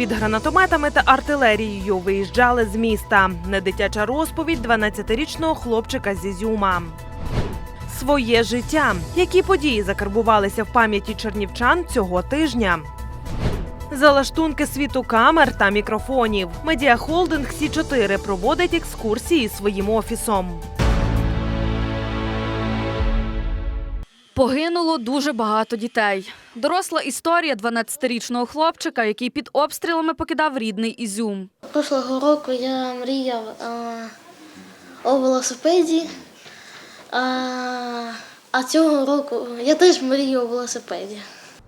під гранатометами та артилерією виїжджали з міста. Недитяча розповідь 12-річного хлопчика з Ізюма. Своє життя. Які події закарбувалися в пам'яті чернівчан цього тижня? Залаштунки світу камер та мікрофонів. Медіахолдинг Сі 4 проводить екскурсії своїм офісом. Погинуло дуже багато дітей. Доросла історія 12-річного хлопчика, який під обстрілами покидав рідний Ізюм. Прошлого року я мріяв а, о велосипеді, а, а цього року я теж мрію о велосипеді.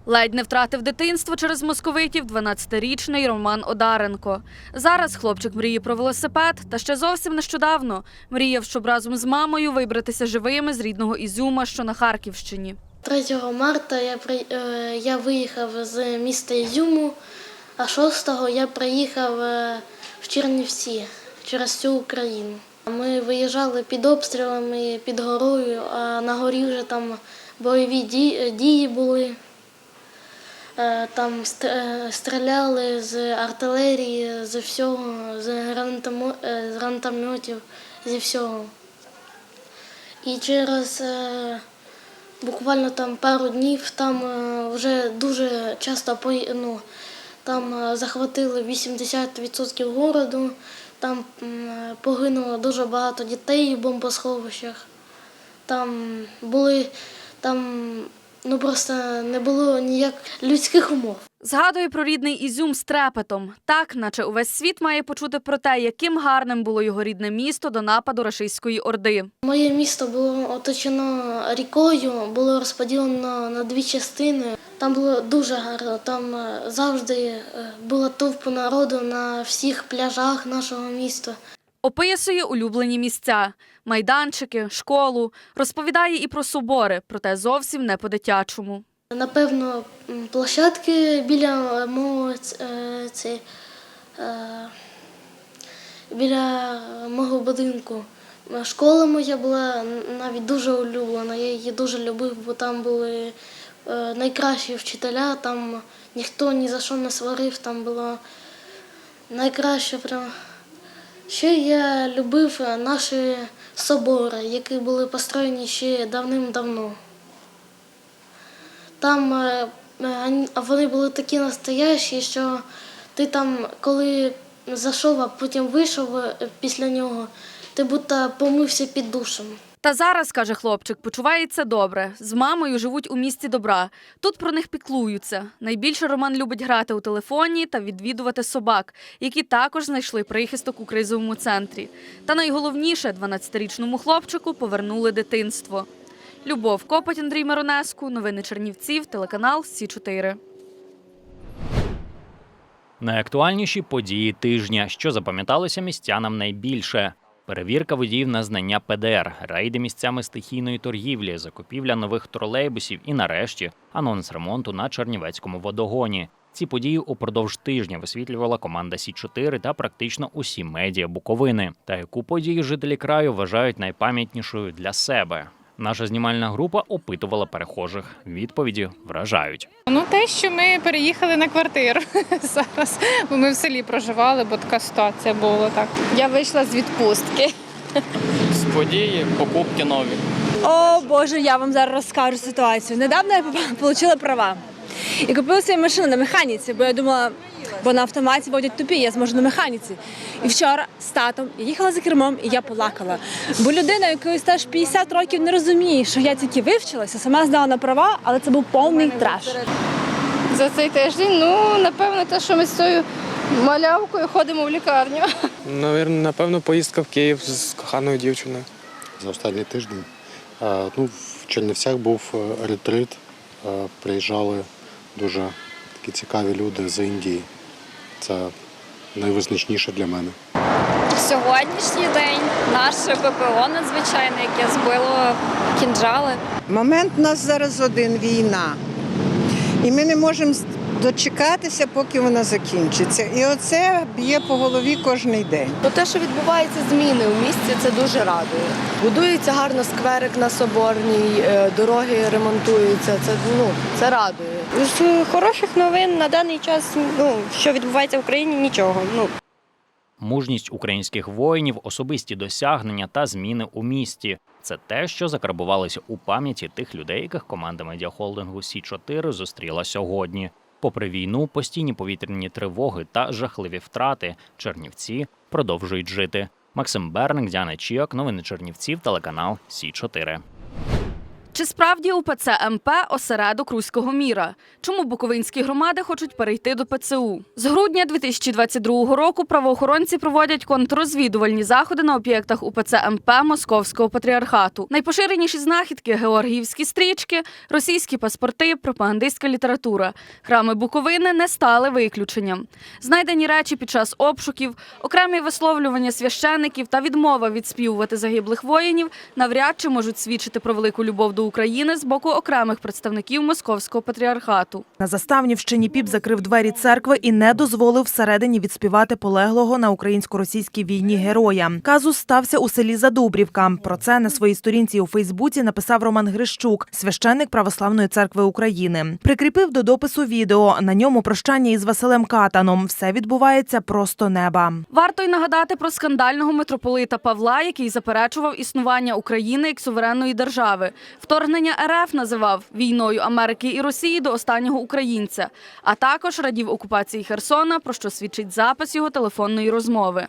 Ледь не втратив дитинство через московитів 12-річний Роман Одаренко. Зараз хлопчик мріє про велосипед, та ще зовсім нещодавно мріяв, щоб разом з мамою вибратися живими з рідного Ізюма, що на Харківщині. 3 марта я, при, е, я виїхав з міста Ізюму, а 6-го я приїхав е, в Чернівці через всю Україну. Ми виїжджали під обстрілами, під горою, а на горі вже там бойові ді- дії були. Е, Там е, стріляли з артилерії, з всього, з, е, гранатометів, зі всього. І через буквально там пару днів там вже дуже часто ну, там захватили 80% городу, там погинуло дуже багато дітей в бомбосховищах. Там були там ну просто не було ніяк людських умов. Згадує про рідний Ізюм з трепетом, так наче увесь світ має почути про те, яким гарним було його рідне місто до нападу рашистської орди. Моє місто було оточено рікою, було розподілено на дві частини. Там було дуже гарно. Там е, завжди е, була товпа народу на всіх пляжах нашого міста. Описує улюблені місця, майданчики, школу, розповідає і про собори, проте зовсім не по-дитячому. Напевно, площадки біля мого ц- е, біля мого будинку. Школа моя була навіть дуже улюблена. Я її дуже любив, бо там були е, найкращі вчителя, там ніхто ні за що не сварив, там було найкраще. Прям. Ще я любив е, наші собори, які були построєні ще давним-давно. Там е, е, вони були такі настоящі, що ти там, коли зайшов, а потім вийшов після нього, ти будто помився під душем. Та зараз, каже хлопчик, почувається добре. З мамою живуть у місті добра. Тут про них піклуються. Найбільше Роман любить грати у телефоні та відвідувати собак, які також знайшли прихисток у кризовому центрі. Та найголовніше 12-річному хлопчику повернули дитинство. Любов Копоть, Андрій Миронеску, новини Чернівців, телеканал Сі 4 Найактуальніші події тижня, що запам'яталося містянам найбільше. Перевірка водіїв на знання ПДР, рейди місцями стихійної торгівлі, закупівля нових тролейбусів і, нарешті, анонс ремонту на Чернівецькому водогоні. Ці події упродовж тижня висвітлювала команда Сі 4 та практично усі медіа Буковини. Та яку подію жителі краю вважають найпам'ятнішою для себе. Наша знімальна група опитувала перехожих. Відповіді вражають. Ну, те, що ми переїхали на квартиру зараз, бо ми в селі проживали, бо така ситуація була так. Я вийшла з відпустки. з події, покупки нові. О Боже, я вам зараз розкажу ситуацію. Недавно я отримала права і купила собі машину на механіці, бо я думала, бо на автоматі водять тупі, я зможу на механіці. І вчора з татом я їхала за кермом і я плакала. Бо людина, якої стаж 50 років, не розуміє, що я тільки вивчилася, сама здала на права, але це був повний треш. За цей тиждень, ну, напевно, те, що ми з цією малявкою ходимо в лікарню. Навірно, напевно, поїздка в Київ з коханою дівчиною. за останній тиждень. Ну, в Чернівцях був ретрит. Приїжджали дуже такі цікаві люди з Індії. Це найвизначніше для мене. Сьогоднішній день наше ППО надзвичайне, яке збило кінжали. Момент у нас зараз один війна. І ми не можемо дочекатися, поки вона закінчиться. І оце б'є по голові кожен день. Ну, те, що відбуваються зміни у місті, це дуже радує. Будується гарно скверик на Соборній, е, дороги ремонтуються. Це ну це радує. З хороших новин на даний час, ну що відбувається в Україні, нічого. Ну Мужність українських воїнів, особисті досягнення та зміни у місті це те, що закарбувалося у пам'яті тих людей, яких команда медіахолдингу Сі 4 зустріла сьогодні. Попри війну, постійні повітряні тривоги та жахливі втрати, Чернівці продовжують жити. Максим Берник, Діана Чіок, новини Чернівців, телеканал Сі 4 Чи справді УПЦ МП осередок руського міра? Чому буковинські громади хочуть перейти до ПЦУ? З грудня 2022 року правоохоронці проводять контррозвідувальні заходи на об'єктах УПЦ МП Московського патріархату. Найпоширеніші знахідки георгіївські стрічки, російські паспорти, пропагандистська література. Храми Буковини не стали виключенням. Знайдені речі під час обшуків, окремі висловлювання священиків та відмова відспівувати загиблих воїнів навряд чи можуть свідчити про велику любов до України з боку окремих представників Московського патріархату. На Заставнівщині піп закрив двері церкви і не дозволив всередині відспівати полеглого на українсько-російській війні героя. Казус стався у селі Задубрівка. Про це на своїй сторінці у Фейсбуці написав Роман Грищук, священник Православної церкви України. Прикріпив до допису відео. На ньому прощання із Василем Катаном. Все відбувається просто неба. Варто й нагадати про скандального митрополита Павла, який заперечував існування України як суверенної держави. Вторгнення РФ називав війною Америки і Росії до останнього українця, а також радів окупації Херсона, про що свідчить запис його телефонної розмови.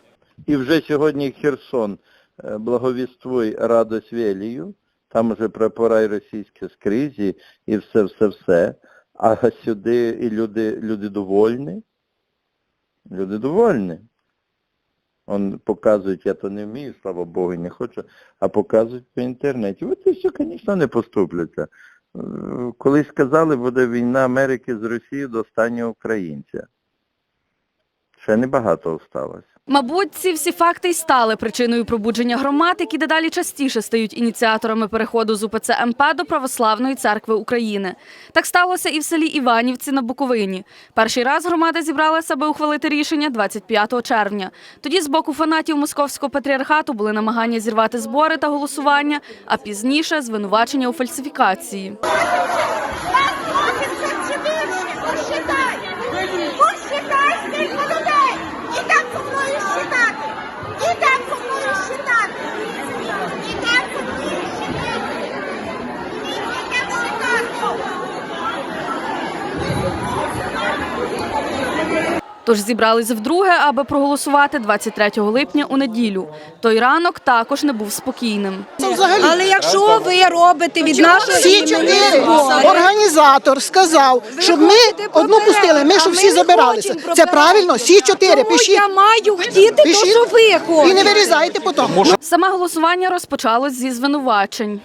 І вже сьогодні Херсон е, благовіствуй радость велію, там вже прапора й російські скрізі і все-все-все. А сюди і люди, люди довольні. Люди довольні. Он показують, я то не вмію, слава Богу, не хочу, а показують по інтернеті. От і все, звісно, не поступляться. Е, Колись сказали, буде війна Америки з Росією до останнього українця. Ще небагато осталось. Мабуть, ці всі факти й стали причиною пробудження громад, які дедалі частіше стають ініціаторами переходу з УПЦ МП до Православної церкви України. Так сталося і в селі Іванівці на Буковині. Перший раз громада зібралася, аби ухвалити рішення 25 червня. Тоді з боку фанатів московського патріархату були намагання зірвати збори та голосування, а пізніше звинувачення у фальсифікації. Посчитай! Посчитай, скільки людей! І так зі мною считати! І так зі мною считати! І так зі мною считати! І так считати! Тож зібрались вдруге, аби проголосувати 23 липня у неділю. Той ранок також не був спокійним. Але якщо ви робите від нашого Всі чотири організатор сказав, щоб ми одну пустили, ми щоб всі забиралися. Це правильно? Всі чотири, пишіть. я маю хотіти то, що ви І не вирізайте потім. Саме голосування розпочалось зі звинувачень.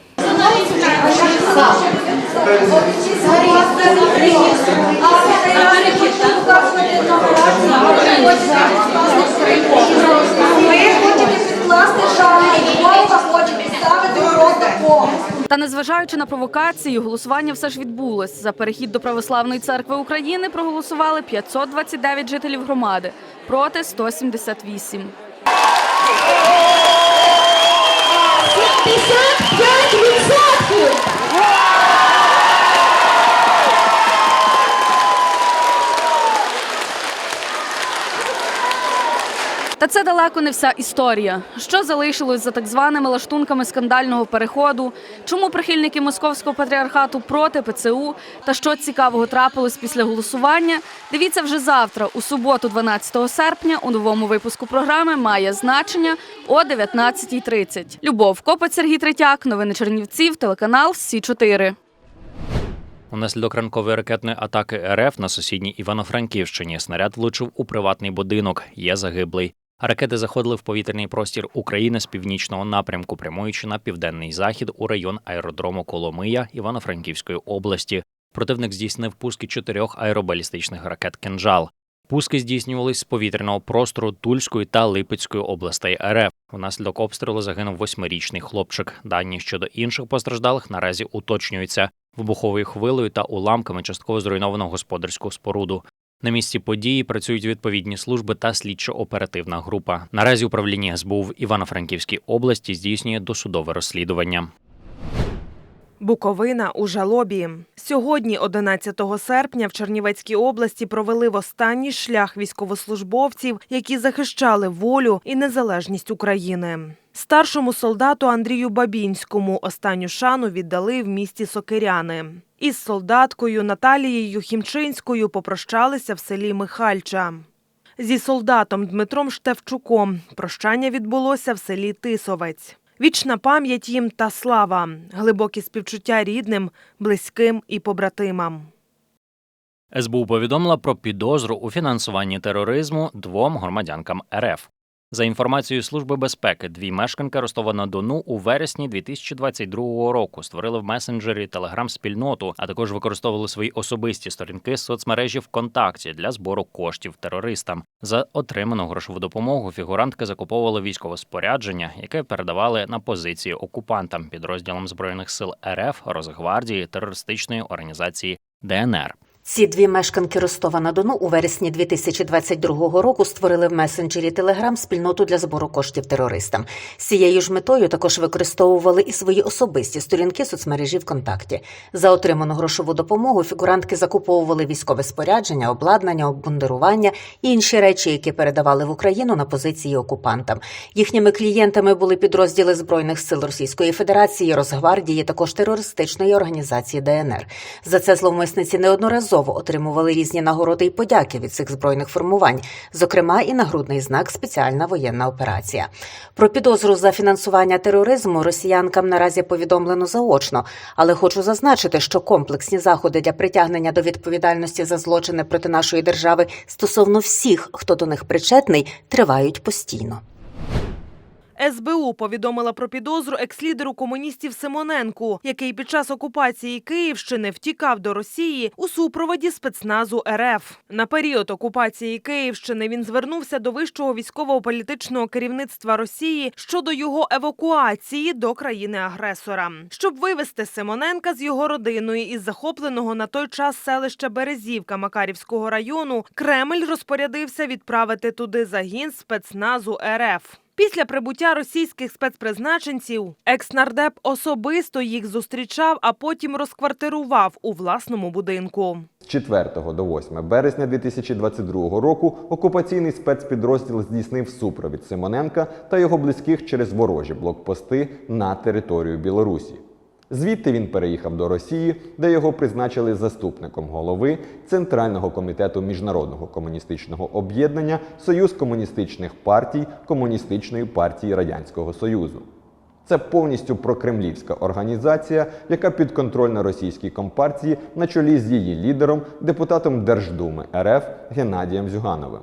Та незважаючи на провокації, голосування все ж відбулось. За перехід до Православної церкви України проголосували 529 жителів громади проти 178. 55%! Та це далеко не вся історія. Що залишилось за так званими лаштунками скандального переходу? Чому прихильники московського патріархату проти ПЦУ? Та що цікавого трапилось після голосування? Дивіться вже завтра, у суботу, 12 серпня, у новому випуску програми має значення о 19.30. Любов Копець, Сергій Третяк, новини Чернівців, телеканал Сі 4 Унаслідок ранкової ракетної атаки РФ на сусідній Івано-Франківщині снаряд влучив у приватний будинок. Є загиблий. Ракети заходили в повітряний простір України з північного напрямку, прямуючи на південний захід у район аеродрому Коломия Івано-Франківської області. Противник здійснив пуски чотирьох аеробалістичних ракет «Кинжал». Пуски здійснювались з повітряного простору Тульської та Липецької областей РФ. Внаслідок обстрілу загинув восьмирічний хлопчик. Дані щодо інших постраждалих наразі уточнюються. вибуховою хвилею та уламками частково зруйнованого господарського споруду. На місці події працюють відповідні служби та слідчо-оперативна група. Наразі управління СБУ в Івано-Франківській області здійснює досудове розслідування. Буковина у жалобі. Сьогодні, 11 серпня, в Чернівецькій області провели в останній шлях військовослужбовців, які захищали волю і незалежність України. Старшому солдату Андрію Бабінському останню шану віддали в місті Сокиряни. Із солдаткою Наталією Хімчинською попрощалися в селі Михальча. Зі солдатом Дмитром Штевчуком прощання відбулося в селі Тисовець. Вічна пам'ять їм та слава, глибокі співчуття рідним, близьким і побратимам. СБУ повідомила про підозру у фінансуванні тероризму двом громадянкам РФ. За інформацією Служби безпеки, дві мешканки Ростова-на-Дону у вересні 2022 року створили в месенджері телеграм-спільноту, а також використовували свої особисті сторінки соцмережі ВКонтакті для збору коштів терористам. За отриману грошову допомогу фігурантки закуповували військове спорядження, яке передавали на позиції окупантам, підрозділам збройних сил РФ, Росгвардії, терористичної організації ДНР. Ці дві мешканки Ростова-на-Дону у вересні 2022 року створили в месенджері Телеграм спільноту для збору коштів терористам. Цією ж метою також використовували і свої особисті сторінки соцмережі ВКонтакті. За отриману грошову допомогу фігурантки закуповували військове спорядження, обладнання, обмундирування і інші речі, які передавали в Україну на позиції окупантам. Їхніми клієнтами були підрозділи збройних сил Російської Федерації, Росгвардії, також терористичної організації ДНР. За це зловмисниці неодноразово отримували різні нагороди і подяки від цих збройних формувань, зокрема і нагрудний знак Спеціальна воєнна операція. Про підозру за фінансування тероризму росіянкам наразі повідомлено заочно, але хочу зазначити, що комплексні заходи для притягнення до відповідальності за злочини проти нашої держави стосовно всіх, хто до них причетний, тривають постійно. СБУ повідомила про підозру екс-лідеру комуністів Симоненку, який під час окупації Київщини втікав до Росії у супроводі спецназу РФ. На період окупації Київщини він звернувся до вищого військово-політичного керівництва Росії щодо його евакуації до країни-агресора, щоб вивезти Симоненка з його родиною із захопленого на той час селища Березівка Макарівського району. Кремль розпорядився відправити туди загін спецназу РФ. Після прибуття російських спецпризначенців екс-нардеп особисто їх зустрічав, а потім розквартирував у власному будинку. З 4 до 8 березня 2022 року окупаційний спецпідрозділ здійснив супровід Симоненка та його близьких через ворожі блокпости на територію Білорусі. Звідти він переїхав до Росії, де його призначили заступником голови Центрального комітету міжнародного комуністичного об'єднання Союз комуністичних партій Комуністичної партії Радянського Союзу. Це повністю прокремлівська організація, яка підконтрольна російській компартії на чолі з її лідером, депутатом Держдуми РФ Геннадієм Зюгановим.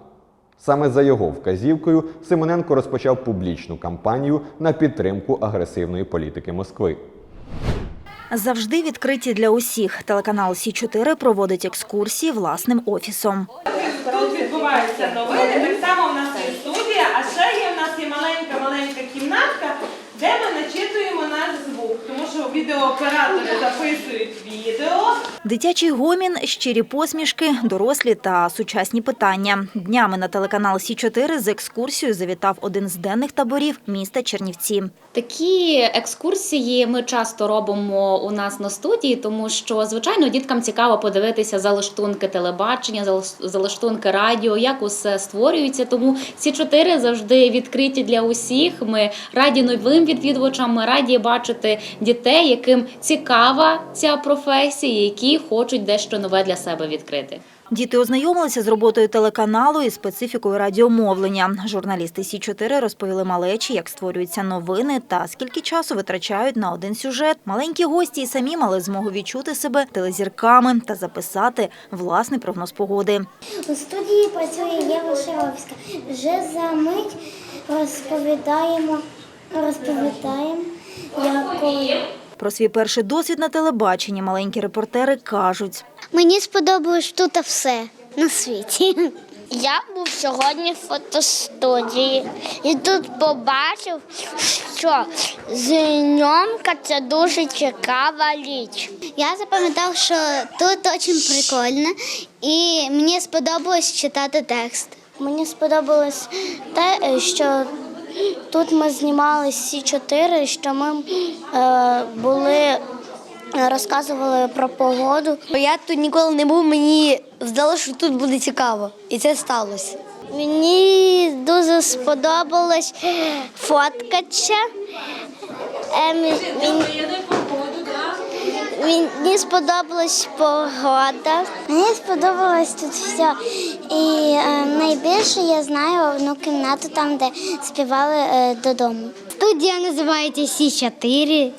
Саме за його вказівкою Симоненко розпочав публічну кампанію на підтримку агресивної політики Москви. Завжди відкриті для усіх. Телеканал Сі 4 проводить екскурсії власним офісом. Тут відбуваються новини. Так само в нас є студія, а ще є маленька маленька кімнатка, де ми начитуємо наш звук, тому що відеооператори записують відео. Дитячий гомін, щирі посмішки, дорослі та сучасні питання. Днями на телеканал Сі 4 з екскурсією завітав один з денних таборів міста Чернівці. Такі екскурсії ми часто робимо у нас на студії, тому що звичайно діткам цікаво подивитися залаштунки телебачення, залаш- залаштунки радіо, як усе створюється. Тому ці чотири завжди відкриті для усіх. Ми раді новим відвідувачам. Ми раді бачити дітей, яким цікава ця професія, які хочуть дещо нове для себе відкрити. Діти ознайомилися з роботою телеканалу і специфікою радіомовлення. Журналісти Сі 4 розповіли малечі, як створюються новини та скільки часу витрачають на один сюжет. Маленькі гості і самі мали змогу відчути себе телезірками та записати власний прогноз погоди. У студії працює Єва Шаровська. Вже за мить розповідаємо, розповідаємо, якою. Про свій перший досвід на телебаченні маленькі репортери кажуть. Мені сподобалось тут все на світі. Я був сьогодні в фотостудії і тут побачив, що зйомка це дуже цікава річ. Я запам'ятав, що тут дуже прикольно і мені сподобалось читати текст. Мені сподобалось те, що тут ми знімали всі чотири, що ми е, були розказували про погоду. Я тут ніколи не був, мені здалося, що тут буде цікаво. І це сталося. Мені дуже сподобалось фоткатися. Ем, він- Мені сподобалась погода. Мені сподобалось тут все. І е, найбільше я знаю одну кімнату там, де співали е, додому. Студія називається Сі 4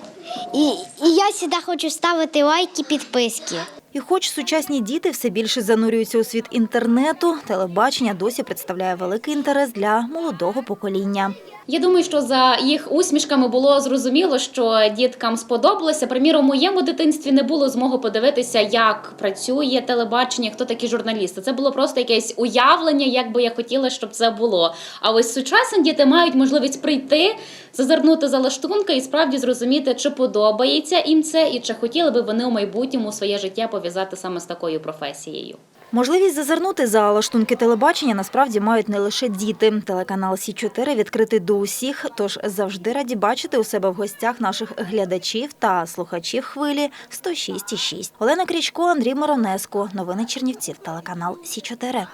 і, і я сюди хочу ставити лайки, підписки. І хоч сучасні діти все більше занурюються у світ інтернету, телебачення досі представляє великий інтерес для молодого покоління. Я думаю, що за їх усмішками було зрозуміло, що діткам сподобалося. Приміром, моєму дитинстві не було змоги подивитися, як працює телебачення, хто такі журналісти. Це було просто якесь уявлення, як би я хотіла, щоб це було. А ось сучасні діти мають можливість прийти, зазирнути за лаштунки і справді зрозуміти, чи подобається їм це, і чи хотіли би вони у майбутньому своє життя пов'язати саме з такою професією. Можливість зазирнути за лаштунки телебачення насправді мають не лише діти. Телеканал Сі 4 відкритий до усіх, тож завжди раді бачити у себе в гостях наших глядачів та слухачів хвилі 106,6. Олена Крічко, Андрій Моронеско. Новини Чернівців. Телеканал Сі 4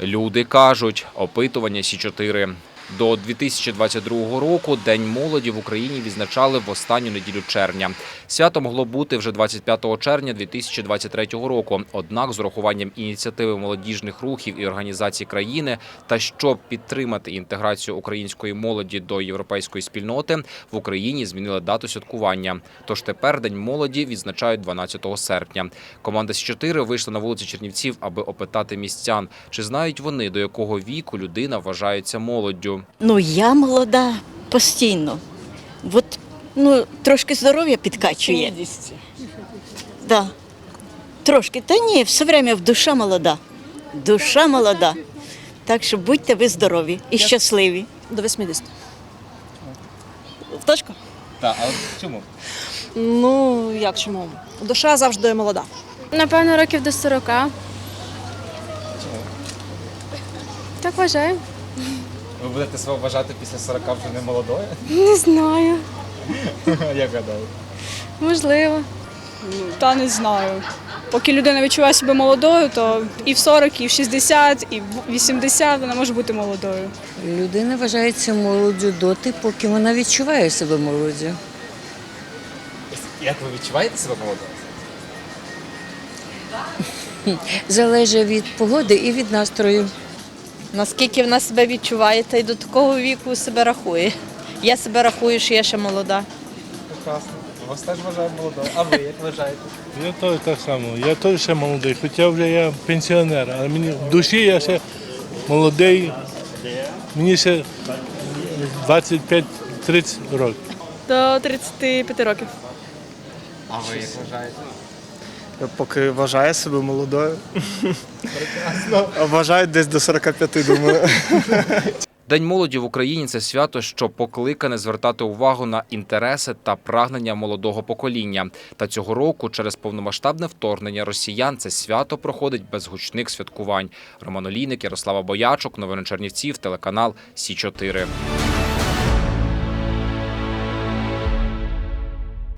Люди кажуть, опитування Сі 4 До 2022 року День молоді в Україні відзначали в останню неділю червня. Свято могло бути вже 25 червня 2023 року. Однак, з урахуванням ініціативи молодіжних рухів і організацій країни та щоб підтримати інтеграцію української молоді до європейської спільноти, в Україні змінили дату святкування. Тож тепер День молоді відзначають 12 серпня. Команда Сі 4 вийшла на вулиці Чернівців, аби опитати містян, чи знають вони до якого віку людина вважається молоддю. Ну, я молода постійно. От, ну, трошки здоров'я підкачує. Да. Трошки. Та ні, все время душа молода. Душа молода. Так що будьте ви здорові і щасливі. До 80. В точку? Так, а чому? Ну, як чому? Душа завжди молода. Напевно, років до 40. Так вважаю. Ви будете себе вважати після 40 вже не молодою? Не знаю. Як гадаю? Можливо. Та не знаю. Поки людина відчуває себе молодою, то і в 40, і в 60, і в 80 вона може бути молодою. Людина вважається молоддю доти, поки вона відчуває себе молоддю. Як ви відчуваєте себе молодою? Залежить від погоди і від настрою. Наскільки вона себе відчуває, та й до такого віку себе рахує. Я себе рахую, що я ще молода. Прекрасно. Вас теж вважаю молодою. А ви як вважаєте? Я теж так само. Я теж ще молодий, хоча вже я пенсіонер, але мені в душі я ще молодий. Мені ще 25-30 років. До 35 років. А ви як вважаєте? Поки вважає себе молодою. А вважають десь до 45, думаю. День молоді в Україні це свято, що покликане звертати увагу на інтереси та прагнення молодого покоління. Та цього року, через повномасштабне вторгнення росіян, це свято проходить без гучних святкувань. Роман Олійник, Ярослава Боячок, новини Чернівців, телеканал Сі 4